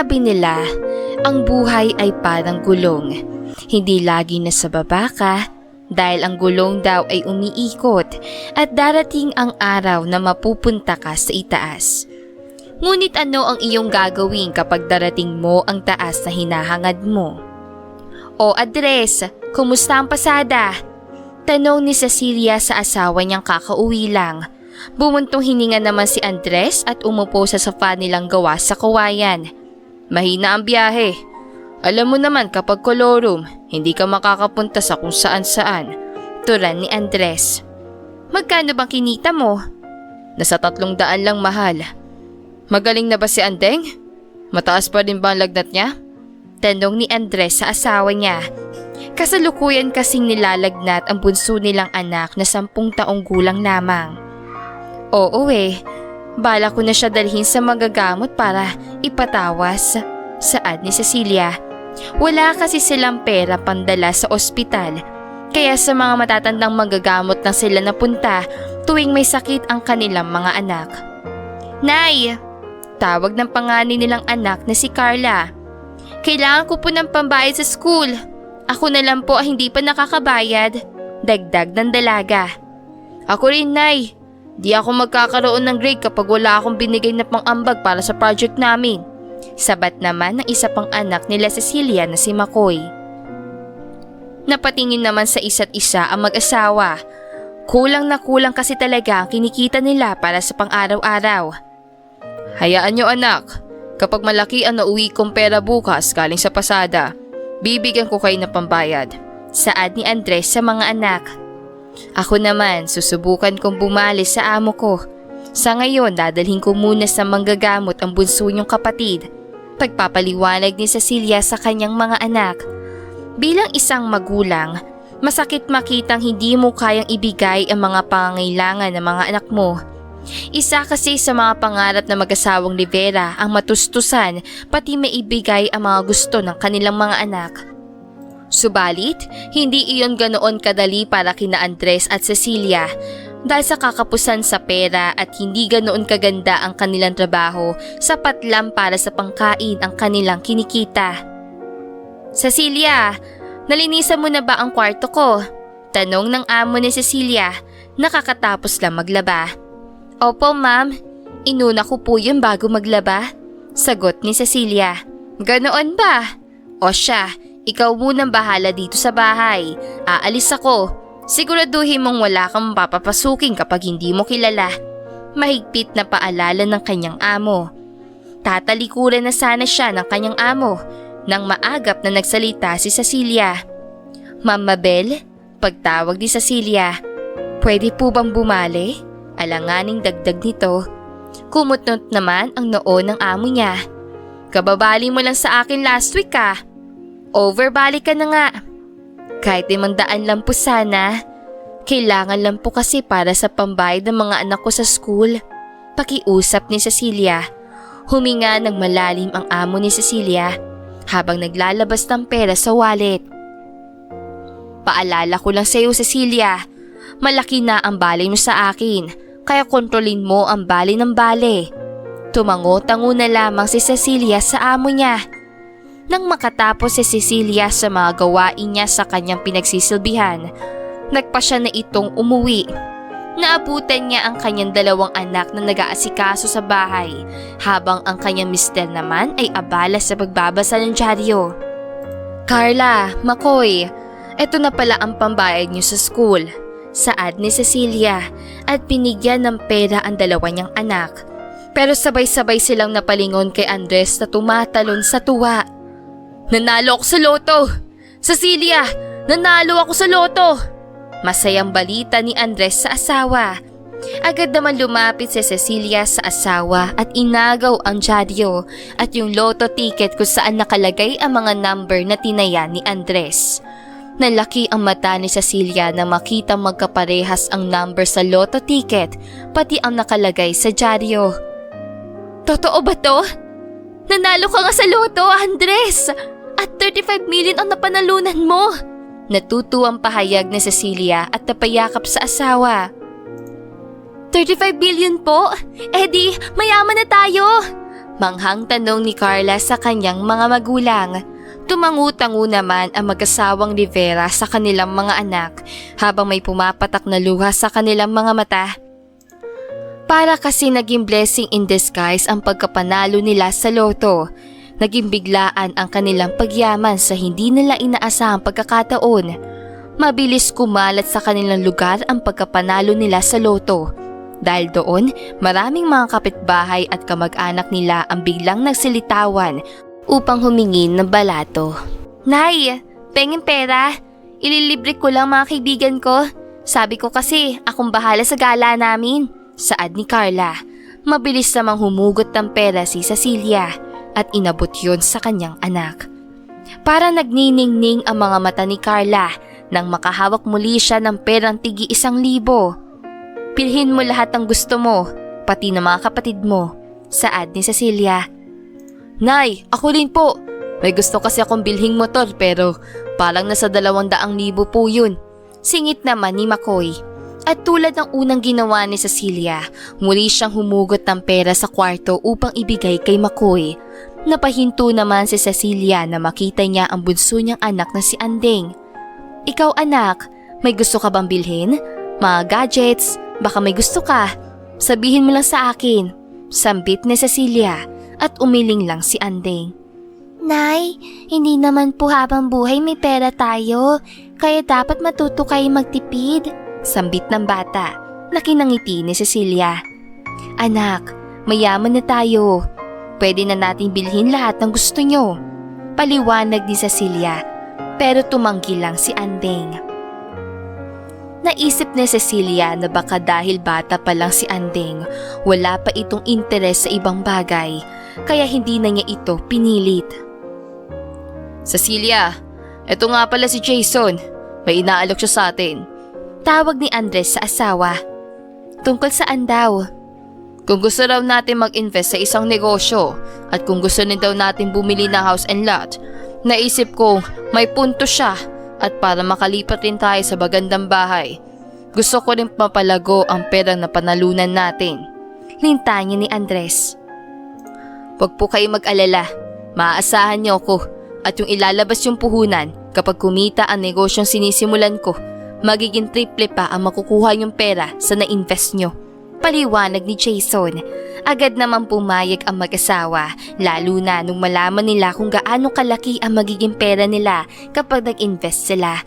Sabi nila, ang buhay ay parang gulong. Hindi lagi nasa baba ka dahil ang gulong daw ay umiikot at darating ang araw na mapupunta ka sa itaas. Ngunit ano ang iyong gagawin kapag darating mo ang taas na hinahangad mo? O Andres, kumusta ang pasada? Tanong ni Cecilia sa asawa niyang kakauwi lang. Bumuntong hininga naman si Andres at umupo sa sofa nilang gawa sa kawayan. Mahina ang biyahe. Alam mo naman kapag kolorum, hindi ka makakapunta sa kung saan saan. Turan ni Andres. Magkano bang kinita mo? Nasa tatlong daan lang mahal. Magaling na ba si Andeng? Mataas pa rin ba ang lagnat niya? Tanong ni Andres sa asawa niya. Kasalukuyan kasing nilalagnat ang bunso nilang anak na sampung taong gulang lamang. Oo eh, bala ko na siya dalhin sa magagamot para ipatawas. Saad ni Cecilia. Wala kasi silang pera pandala sa ospital. Kaya sa mga matatandang magagamot lang sila napunta tuwing may sakit ang kanilang mga anak. Nay! Tawag ng panganay nilang anak na si Carla. Kailangan ko po ng pambayad sa school. Ako na lang po ang hindi pa nakakabayad. Dagdag ng dalaga. Ako rin, Nay. Di ako magkakaroon ng grade kapag wala akong binigay na pang-ambag para sa project namin. Sabat naman ng isa pang anak nila Cecilia na si Makoy. Napatingin naman sa isa't isa ang mag-asawa. Kulang na kulang kasi talaga ang kinikita nila para sa pang-araw-araw. Hayaan nyo anak, kapag malaki ang nauwi kong pera bukas galing sa pasada, bibigyan ko kayo ng pambayad. Saad ni Andres sa mga anak. Ako naman, susubukan kong bumali sa amo ko. Sa ngayon, dadalhin ko muna sa manggagamot ang bunso niyong kapatid. Pagpapaliwanag ni Cecilia sa kanyang mga anak. Bilang isang magulang, masakit makitang hindi mo kayang ibigay ang mga pangangailangan ng mga anak mo. Isa kasi sa mga pangarap na mag-asawang Rivera ang matustusan pati maibigay ang mga gusto ng kanilang mga anak. Subalit, hindi iyon ganoon kadali para kina Andres at Cecilia dahil sa kakapusan sa pera at hindi ganoon kaganda ang kanilang trabaho, sapat lang para sa pangkain ang kanilang kinikita. Cecilia, nalinisan mo na ba ang kwarto ko? Tanong ng amo ni Cecilia, nakakatapos lang maglaba. Opo ma'am, inuna ko po yun bago maglaba. Sagot ni Cecilia. Ganoon ba? O siya, ikaw munang bahala dito sa bahay. Aalis ako. Siguraduhin mong wala kang papapasukin kapag hindi mo kilala. Mahigpit na paalala ng kanyang amo. Tatalikuran na sana siya ng kanyang amo nang maagap na nagsalita si Cecilia. Ma'am Mabel, pagtawag ni Cecilia, pwede po bang bumali? Alanganing dagdag nito. Kumutnot naman ang noo ng amo niya. Kababali mo lang sa akin last week ah. Overbali ka na nga. Kahit limang daan lang po sana. Kailangan lang po kasi para sa pambayad ng mga anak ko sa school. Pakiusap ni Cecilia. Huminga ng malalim ang amo ni Cecilia habang naglalabas ng pera sa wallet. Paalala ko lang sa iyo Cecilia, malaki na ang bali mo sa akin kaya kontrolin mo ang bali ng bale. Tumango-tango na lamang si Cecilia sa amo niya. Nang makatapos si Cecilia sa mga gawain niya sa kanyang pinagsisilbihan, nagpa siya na itong umuwi. Naabutan niya ang kanyang dalawang anak na nag-aasikaso sa bahay, habang ang kanyang mister naman ay abala sa pagbabasa ng dyaryo. Carla, Makoy, eto na pala ang pambayad niyo sa school. Saad ni Cecilia at binigyan ng pera ang dalawa niyang anak. Pero sabay-sabay silang napalingon kay Andres na tumatalon sa tuwa. Nanalo ako sa loto! Cecilia, nanalo ako sa loto! Masayang balita ni Andres sa asawa. Agad naman lumapit si Cecilia sa asawa at inagaw ang dyaryo at yung loto ticket kung saan nakalagay ang mga number na tinaya ni Andres. Nalaki ang mata ni Cecilia na makita magkaparehas ang number sa loto ticket pati ang nakalagay sa dyaryo. Totoo ba to? Nanalo ka nga sa loto, Andres! At 35 million ang napanalunan mo! Natutuwang pahayag ni Cecilia at napayakap sa asawa. 35 billion po? Di, mayaman na tayo! Manghang tanong ni Carla sa kanyang mga magulang. Tumangu-tangu naman ang mag-asawang Rivera sa kanilang mga anak habang may pumapatak na luha sa kanilang mga mata. Para kasi naging blessing in disguise ang pagkapanalo nila sa loto. Naging biglaan ang kanilang pagyaman sa hindi nila inaasahang pagkakataon. Mabilis kumalat sa kanilang lugar ang pagkapanalo nila sa loto. Dahil doon, maraming mga kapitbahay at kamag-anak nila ang biglang nagsilitawan upang humingin ng balato. Nay, pengin pera. Ililibre ko lang mga kaibigan ko. Sabi ko kasi, akong bahala sa gala namin. Saad ni Carla. Mabilis namang humugot ng pera si Cecilia at inabot yon sa kanyang anak. Para nagniningning ang mga mata ni Carla nang makahawak muli siya ng perang tigi isang libo. Pilhin mo lahat ng gusto mo, pati ng mga kapatid mo. Saad ni Cecilia. Nay, ako rin po. May gusto kasi akong bilhing motor pero parang nasa dalawang daang libo po yun. Singit naman ni Makoy. At tulad ng unang ginawa ni Cecilia, muli siyang humugot ng pera sa kwarto upang ibigay kay Makoy. Napahinto naman si Cecilia na makita niya ang bunso niyang anak na si Andeng. Ikaw anak, may gusto ka bang bilhin? Mga gadgets, baka may gusto ka. Sabihin mo lang sa akin. Sambit ni Cecilia at umiling lang si Andeng. Nay, hindi naman po habang buhay may pera tayo, kaya dapat matuto kayo magtipid. Sambit ng bata, nakinangiti ni Cecilia. Anak, mayaman na tayo. Pwede na natin bilhin lahat ng gusto nyo. Paliwanag ni Cecilia, pero tumanggi lang si Andeng. Naisip ni Cecilia na baka dahil bata pa lang si Andeng, wala pa itong interes sa ibang bagay, kaya hindi na niya ito pinilit. Cecilia, eto nga pala si Jason. May inaalok siya sa atin. Tawag ni Andres sa asawa. Tungkol saan daw? Kung gusto raw natin mag-invest sa isang negosyo at kung gusto din daw natin bumili ng house and lot, naisip kong may punto siya at para makalipat rin tayo sa bagandang bahay. Gusto ko rin mapalago ang pera na panalunan natin. Linta niya ni Andres. Huwag po kayo mag-alala. Maaasahan niyo ako at yung ilalabas yung puhunan kapag kumita ang negosyong sinisimulan ko, magiging triple pa ang makukuha yung pera sa na-invest nyo. Paliwanag ni Jason. Agad naman pumayag ang mag-asawa, lalo na nung malaman nila kung gaano kalaki ang magiging pera nila kapag nag-invest sila.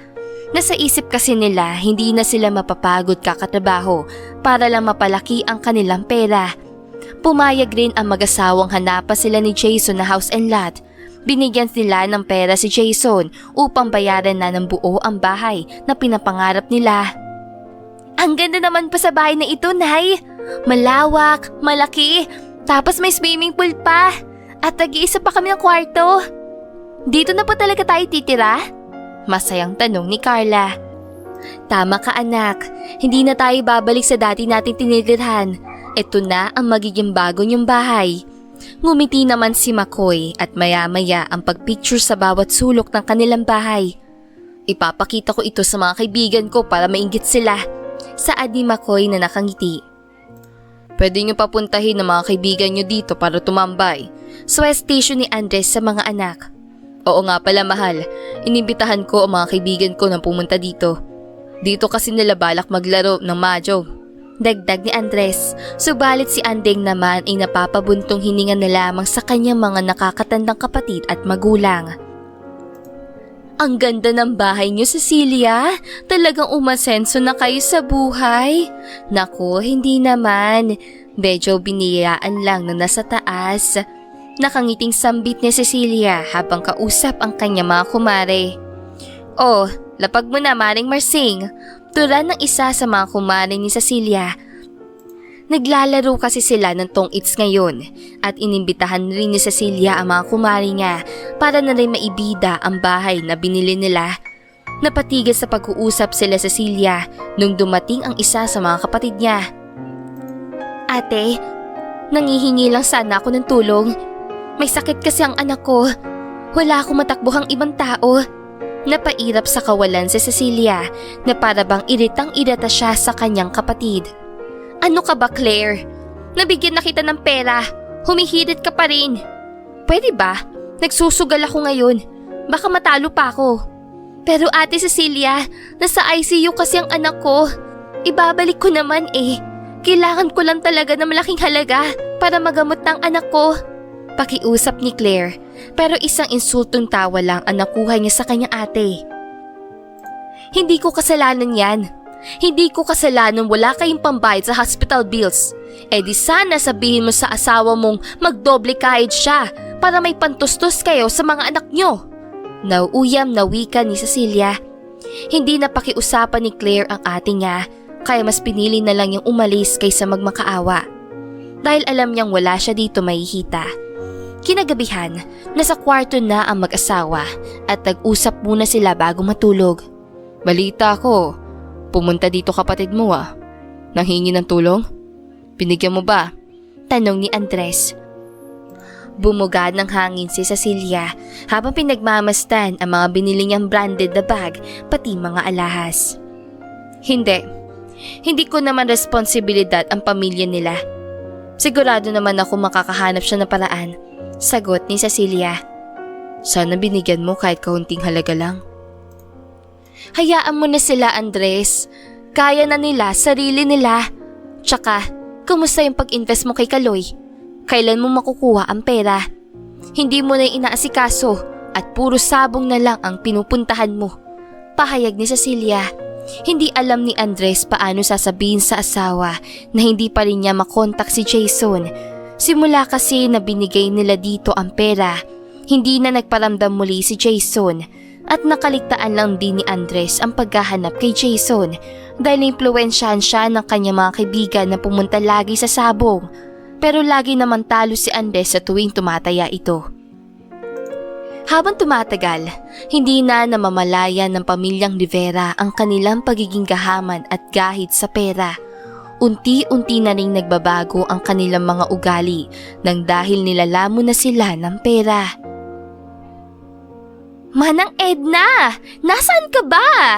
Nasa isip kasi nila hindi na sila mapapagod kakatrabaho para lang mapalaki ang kanilang pera. Pumayag rin ang mag-asawang hanapan sila ni Jason na house and lot. Binigyan sila ng pera si Jason upang bayaran na ng buo ang bahay na pinapangarap nila. Ang ganda naman pa sa bahay na ito, Nay. Malawak, malaki, tapos may swimming pool pa. At nag-iisa pa kami ng kwarto. Dito na pa talaga tayo titira? Masayang tanong ni Carla. Tama ka anak, hindi na tayo babalik sa dati nating tinitirhan. Ito na ang magiging bago niyong bahay. Ngumiti naman si Makoy at maya-maya ang pagpicture sa bawat sulok ng kanilang bahay. Ipapakita ko ito sa mga kaibigan ko para mainggit sila. Saad ni Makoy na nakangiti. Pwede niyo papuntahin ng mga kaibigan niyo dito para tumambay. Suggestion ni Andres sa mga anak. Oo nga pala mahal, inibitahan ko ang mga kaibigan ko na pumunta dito. Dito kasi nila balak maglaro ng Majo. Dagdag ni Andres, subalit si Andeng naman ay napapabuntong hininga na lamang sa kanyang mga nakakatandang kapatid at magulang. Ang ganda ng bahay niyo, Cecilia. Talagang umasenso na kayo sa buhay. Nako, hindi naman. Medyo biniyaan lang na nasa taas. Nakangiting sambit ni Cecilia habang kausap ang kanya mga kumare. Oh, lapag mo na Maring Marsing. Tura ng isa sa mga kumare ni Cecilia. Naglalaro kasi sila ng tong its ngayon at inimbitahan rin ni Cecilia ang mga kumari niya para na rin maibida ang bahay na binili nila. Napatigil sa pag-uusap sila Cecilia nung dumating ang isa sa mga kapatid niya. Ate, nangihingi lang sana ako ng tulong. May sakit kasi ang anak ko. Wala akong matakbuhang ibang tao. Napairap sa kawalan si Cecilia na para bang iritang irata siya sa kanyang kapatid. Ano ka ba Claire? Nabigyan na kita ng pera. Humihirit ka pa rin. Pwede ba? Nagsusugal ako ngayon. Baka matalo pa ako. Pero ate Cecilia, nasa ICU kasi ang anak ko. Ibabalik ko naman eh. Kailangan ko lang talaga ng malaking halaga para magamot ng anak ko. Pakiusap ni Claire, pero isang insultong tawa lang ang nakuha niya sa kanyang ate. Hindi ko kasalanan yan. Hindi ko kasalanan wala kayong pambayad sa hospital bills. Eh di sana sabihin mo sa asawa mong magdoble kahit siya para may pantustos kayo sa mga anak nyo. Nauuyam na wika ni Cecilia. Hindi na pakiusapan ni Claire ang ate niya kaya mas pinili na lang yung umalis kaysa magmakaawa. Dahil alam niyang wala siya dito mahihita. Kinagabihan, nasa kwarto na ang mag-asawa at nag-usap muna sila bago matulog. Balita ko, pumunta dito kapatid mo ah. Nanghingi ng tulong? Binigyan mo ba? Tanong ni Andres. Bumugad ng hangin si Cecilia habang pinagmamastan ang mga binili niyang branded na bag pati mga alahas. Hindi. Hindi ko naman responsibilidad ang pamilya nila. Sigurado naman ako makakahanap siya ng paraan. Sagot ni Cecilia. Sana binigyan mo kahit kaunting halaga lang. Hayaan mo na sila Andres. Kaya na nila, sarili nila. Tsaka, kumusta yung pag-invest mo kay Kaloy? Kailan mo makukuha ang pera? Hindi mo na inaasikaso at puro sabong na lang ang pinupuntahan mo. Pahayag ni Cecilia. Hindi alam ni Andres paano sasabihin sa asawa na hindi pa rin niya makontak si Jason. Simula kasi na binigay nila dito ang pera, hindi na nagparamdam muli si Jason at nakaligtaan lang din ni Andres ang paghahanap kay Jason dahil impluensyahan siya ng kanyang mga kaibigan na pumunta lagi sa sabong pero lagi naman talo si Andres sa tuwing tumataya ito. Habang tumatagal, hindi na namamalayan ng pamilyang Rivera ang kanilang pagiging gahaman at gahit sa pera. Unti-unti na ring nagbabago ang kanilang mga ugali nang dahil nilalamon na sila ng pera. Manang Edna! Nasaan ka ba?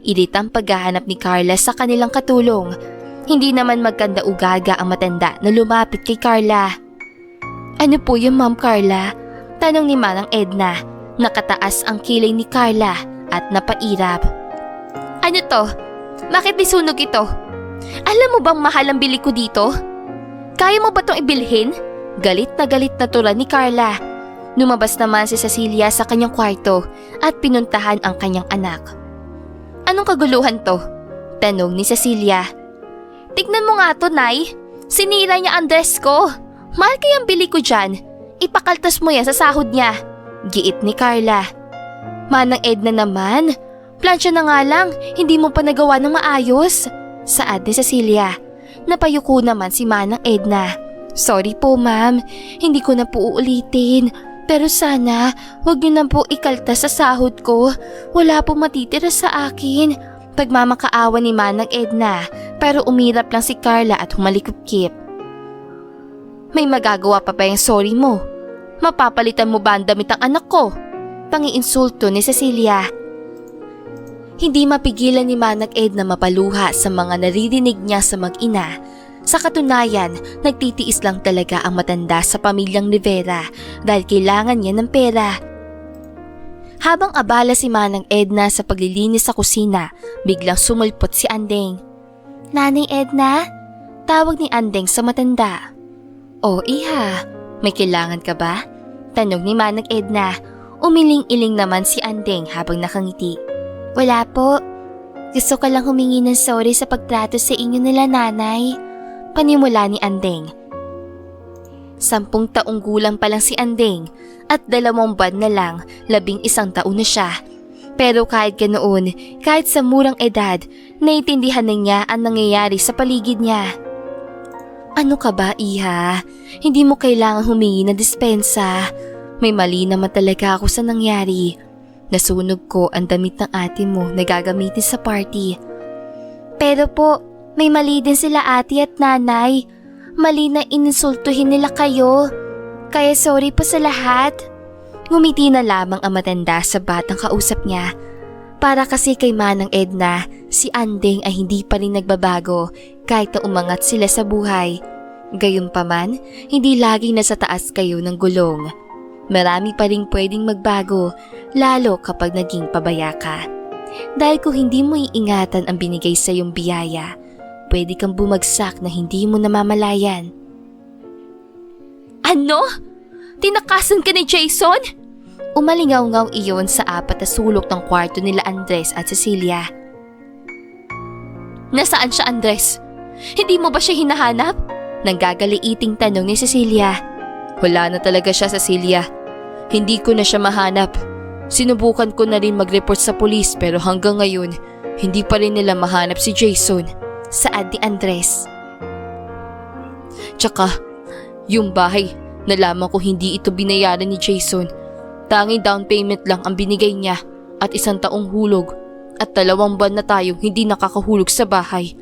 Iritang paghahanap ni Carla sa kanilang katulong. Hindi naman magkanda ugaga ang matanda na lumapit kay Carla. Ano po yung Ma'am Carla? Tanong ni Manang Edna. Nakataas ang kilay ni Carla at napairap. Ano to? Bakit may sunog ito? Alam mo bang mahal ang bili ko dito? Kaya mo ba itong ibilhin? Galit na galit na tura ni Carla. Lumabas naman si Cecilia sa kanyang kwarto at pinuntahan ang kanyang anak. Anong kaguluhan to? Tanong ni Cecilia. Tignan mo nga to, Nay. Sinira niya ang dress ko. Mahal kayang bili ko dyan. Ipakaltas mo yan sa sahod niya. Giit ni Carla. Manang Edna naman. Plansya na nga lang, hindi mo pa nagawa ng maayos. Saad ni Cecilia. Napayuko naman si Manang Edna. Sorry po ma'am, hindi ko na po uulitin. Pero sana, wag niyo na po ikaltas sa sahod ko. Wala po matitira sa akin. Pagmamakaawa ni Manang Edna, pero umirap lang si Carla at humalikupkip. May magagawa pa ba yung sorry mo? Mapapalitan mo ba ang damit ng anak ko? Pangiinsulto ni Cecilia. Hindi mapigilan ni Manang Edna mapaluha sa mga naririnig niya sa mag-ina sa katunayan, nagtitiis lang talaga ang matanda sa pamilyang Rivera dahil kailangan niya ng pera. Habang abala si Manang Edna sa paglilinis sa kusina, biglang sumulpot si Andeng. Nanay Edna? Tawag ni Andeng sa matanda. O iha, may kailangan ka ba? Tanong ni Manang Edna. Umiling-iling naman si Andeng habang nakangiti. Wala po. Gusto ko lang humingi ng sorry sa pagtrato sa inyo nila nanay. Panimula ni Andeng. Sampung taong gulang pa lang si Andeng at dalawang buwan na lang, labing isang taon na siya. Pero kahit ganoon, kahit sa murang edad, naiintindihan na niya ang nangyayari sa paligid niya. Ano ka ba, Iha? Hindi mo kailangan humingi ng dispensa. May mali naman talaga ako sa nangyari. Nasunog ko ang damit ng ate mo na gagamitin sa party. Pero po, may mali din sila ate at nanay. Mali na ininsultuhin nila kayo. Kaya sorry po sa lahat. Ngumiti na lamang ang matanda sa batang kausap niya. Para kasi kay Manang Edna, si Andeng ay hindi pa rin nagbabago kahit na umangat sila sa buhay. Gayunpaman, hindi laging nasa taas kayo ng gulong. Marami pa rin pwedeng magbago, lalo kapag naging pabaya ka. Dahil kung hindi mo iingatan ang binigay sa iyong biyaya, pwede kang bumagsak na hindi mo namamalayan. Ano? Tinakasan ka ni Jason? Umalingaw-ngaw iyon sa apat na sulok ng kwarto nila Andres at Cecilia. Nasaan siya Andres? Hindi mo ba siya hinahanap? Nanggagaliiting tanong ni Cecilia. Wala na talaga siya Cecilia. Hindi ko na siya mahanap. Sinubukan ko na rin mag-report sa polis pero hanggang ngayon, hindi pa rin nila mahanap si Jason. Saad ni Andres. Tsaka, yung bahay, nalaman ko hindi ito binayaran ni Jason. Tanging down payment lang ang binigay niya at isang taong hulog. At dalawang buwan na tayo hindi nakakahulog sa bahay.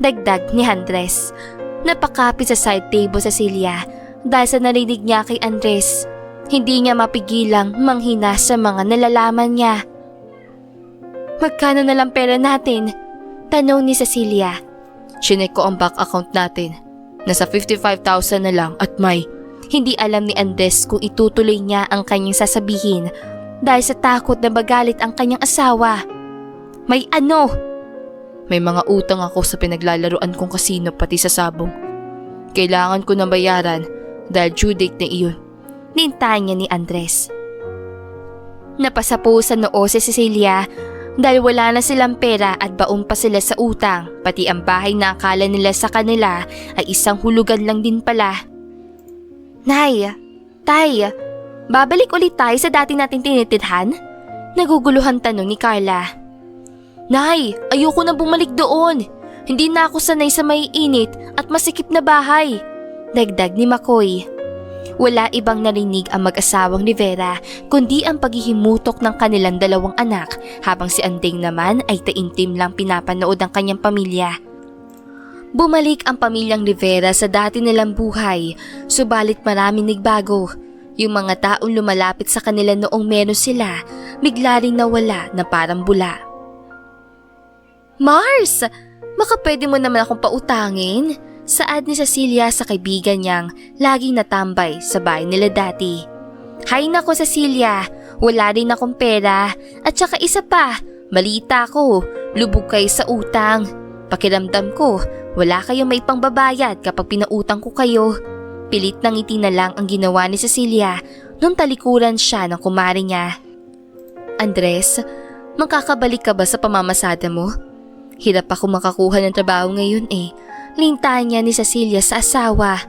Dagdag ni Andres. Napakapit sa side table sa Celia dahil sa narinig niya kay Andres. Hindi niya mapigilang manghina sa mga nalalaman niya. Magkano na lang pera natin? Tanong ni Cecilia. Chinek ko ang bank account natin. Nasa 55,000 na lang at may hindi alam ni Andres kung itutuloy niya ang kanyang sasabihin dahil sa takot na magalit ang kanyang asawa. May ano? May mga utang ako sa pinaglalaruan kong kasino pati sa sabong. Kailangan ko na bayaran dahil due date na iyon. Nintahan niya ni Andres. Napasapo sa noo si Cecilia dahil wala na silang pera at baon pa sila sa utang pati ang bahay na akala nila sa kanila ay isang hulugan lang din pala. Nay, Tay, babalik ulit tayo sa dati nating tinitidhan? Naguguluhan tanong ni Carla. Nay, ayoko na bumalik doon. Hindi na ako sanay sa may init at masikip na bahay. Dagdag ni Makoy. Wala ibang narinig ang mag-asawang Rivera kundi ang paghihimutok ng kanilang dalawang anak habang si Anding naman ay taimtim lang pinapanood ang kanyang pamilya. Bumalik ang pamilyang Rivera sa dati nilang buhay, subalit maraming nagbago. Yung mga taong lumalapit sa kanila noong meron sila, bigla ring nawala na parang bula. Mars! Baka pwede mo naman akong pautangin? Saad ni Cecilia sa kaibigan niyang laging natambay sa bahay nila dati. Hay nako Cecilia, wala rin akong pera. At saka isa pa, malita ko, lubog kayo sa utang. Pakiramdam ko, wala kayong may pangbabayad kapag pinautang ko kayo. Pilit ng ngiti na lang ang ginawa ni Cecilia nung talikuran siya ng kumari niya. Andres, makakabalik ka ba sa pamamasada mo? Hirap ako makakuha ng trabaho ngayon eh. Lintahan niya ni Cecilia sa asawa.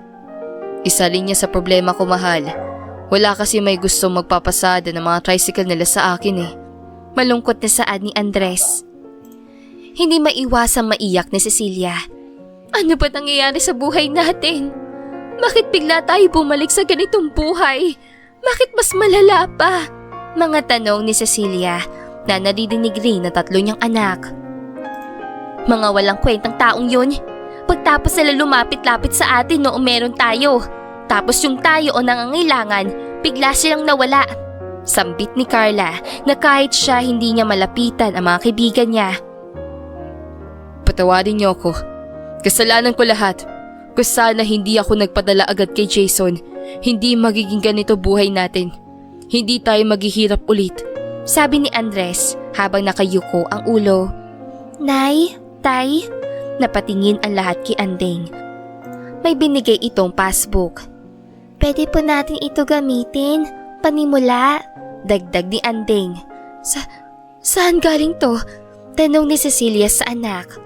Isa rin niya sa problema ko mahal. Wala kasi may gusto magpapasada ng mga tricycle nila sa akin eh. Malungkot na saad ni Andres. Hindi maiwasang maiyak ni Cecilia. Ano ba nangyayari sa buhay natin? Bakit bigla tayo bumalik sa ganitong buhay? Bakit mas malala pa? Mga tanong ni Cecilia na nadidinig rin na tatlo niyang anak. Mga walang kwentang taong yun. Pagtapos sila lumapit-lapit sa atin noong meron tayo. Tapos yung tayo o nangangailangan, bigla silang nawala. Sambit ni Carla na kahit siya hindi niya malapitan ang mga kaibigan niya. Patawarin niyo ako. Kasalanan ko lahat. Kung sana hindi ako nagpadala agad kay Jason, hindi magiging ganito buhay natin. Hindi tayo maghihirap ulit. Sabi ni Andres habang nakayuko ang ulo. Nay, Tay, napatingin ang lahat kay Andeng. May binigay itong passbook. Pwede po natin ito gamitin, panimula, dagdag ni Andeng. Sa, saan galing to? Tanong ni Cecilia sa anak.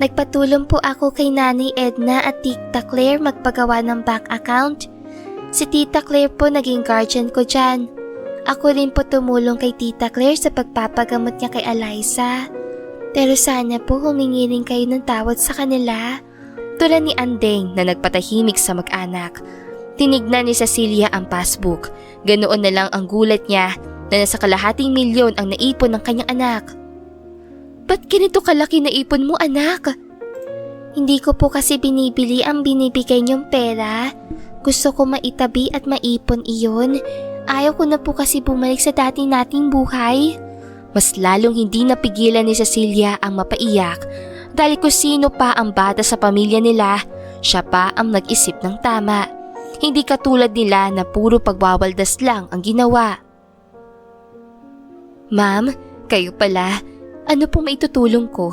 Nagpatulong po ako kay Nanay Edna at Tita Claire magpagawa ng bank account. Si Tita Claire po naging guardian ko dyan. Ako rin po tumulong kay Tita Claire sa pagpapagamot niya kay Eliza. Pero sana po humingi rin kayo ng tawad sa kanila. Tulad ni Andeng na nagpatahimik sa mag-anak. Tinignan ni Cecilia ang passbook. Ganoon na lang ang gulat niya na nasa kalahating milyon ang naipon ng kanyang anak. Ba't ganito kalaki na ipon mo anak? Hindi ko po kasi binibili ang binibigay niyong pera. Gusto ko maitabi at maipon iyon. Ayaw ko na po kasi bumalik sa dati nating buhay. Mas lalong hindi napigilan ni Cecilia ang mapaiyak dahil kung sino pa ang bata sa pamilya nila, siya pa ang nag-isip ng tama. Hindi katulad nila na puro pagwawaldas lang ang ginawa. Ma'am, kayo pala. Ano pong maitutulong ko?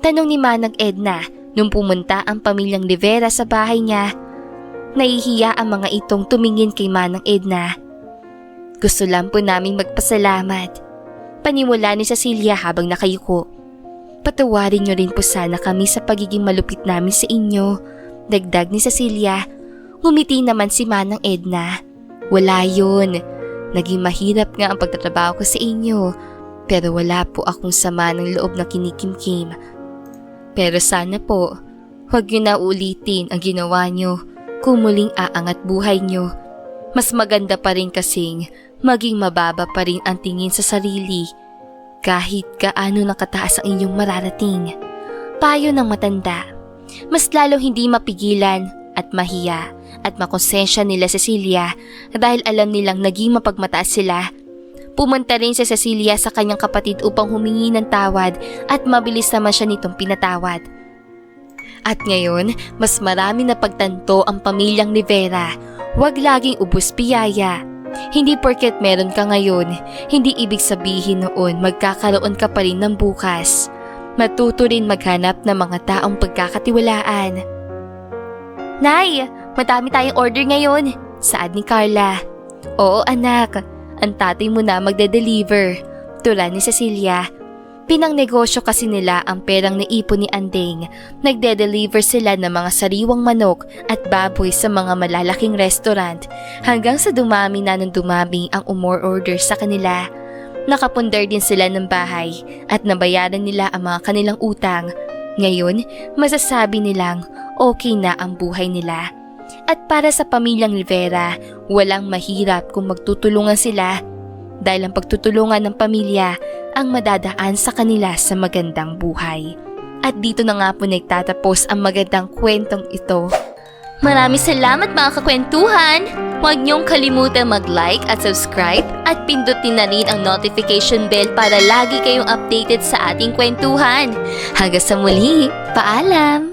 Tanong ni Manang Edna nung pumunta ang pamilyang Rivera sa bahay niya. Nahihiya ang mga itong tumingin kay Manang Edna. Gusto lang po naming magpasalamat. Panimula ni Cecilia habang nakayuko. Patawarin niyo rin po sana kami sa pagiging malupit namin sa inyo. Dagdag ni Cecilia. Ngumiti naman si Manang Edna. Wala yun. Naging mahirap nga ang pagtatrabaho ko sa inyo. Pero wala po akong sama ng loob na kinikimkim. Pero sana po, huwag niyo na ulitin ang ginawa niyo kung muling aangat buhay niyo. Mas maganda pa rin kasing maging mababa pa rin ang tingin sa sarili kahit kaano nakataas ang inyong mararating. Payo ng matanda. Mas lalo hindi mapigilan at mahiya at makonsensya nila Cecilia dahil alam nilang naging mapagmataas sila. Pumunta rin si Cecilia sa kanyang kapatid upang humingi ng tawad at mabilis naman siya nitong pinatawad. At ngayon, mas marami na pagtanto ang pamilyang Rivera. Huwag laging ubus piyaya. Hindi porket meron ka ngayon, hindi ibig sabihin noon magkakaroon ka pa rin ng bukas. Matuto rin maghanap ng mga taong pagkakatiwalaan. Nay, madami tayong order ngayon. Saad ni Carla. Oo anak, ang tatay mo na magde-deliver. Tula ni Cecilia. Pinang negosyo kasi nila ang perang naipon ni Andeng. Nagde-deliver sila ng mga sariwang manok at baboy sa mga malalaking restaurant hanggang sa dumami na ng dumami ang umor order sa kanila. Nakapundar din sila ng bahay at nabayaran nila ang mga kanilang utang. Ngayon, masasabi nilang okay na ang buhay nila. At para sa pamilyang Rivera, walang mahirap kung magtutulungan sila dahil ang pagtutulungan ng pamilya ang madadaan sa kanila sa magandang buhay. At dito na nga po nagtatapos ang magandang kwentong ito. Maraming salamat mga kakwentuhan! Huwag niyong kalimutan mag-like at subscribe at pindutin na rin ang notification bell para lagi kayong updated sa ating kwentuhan. Hanggang sa muli, paalam!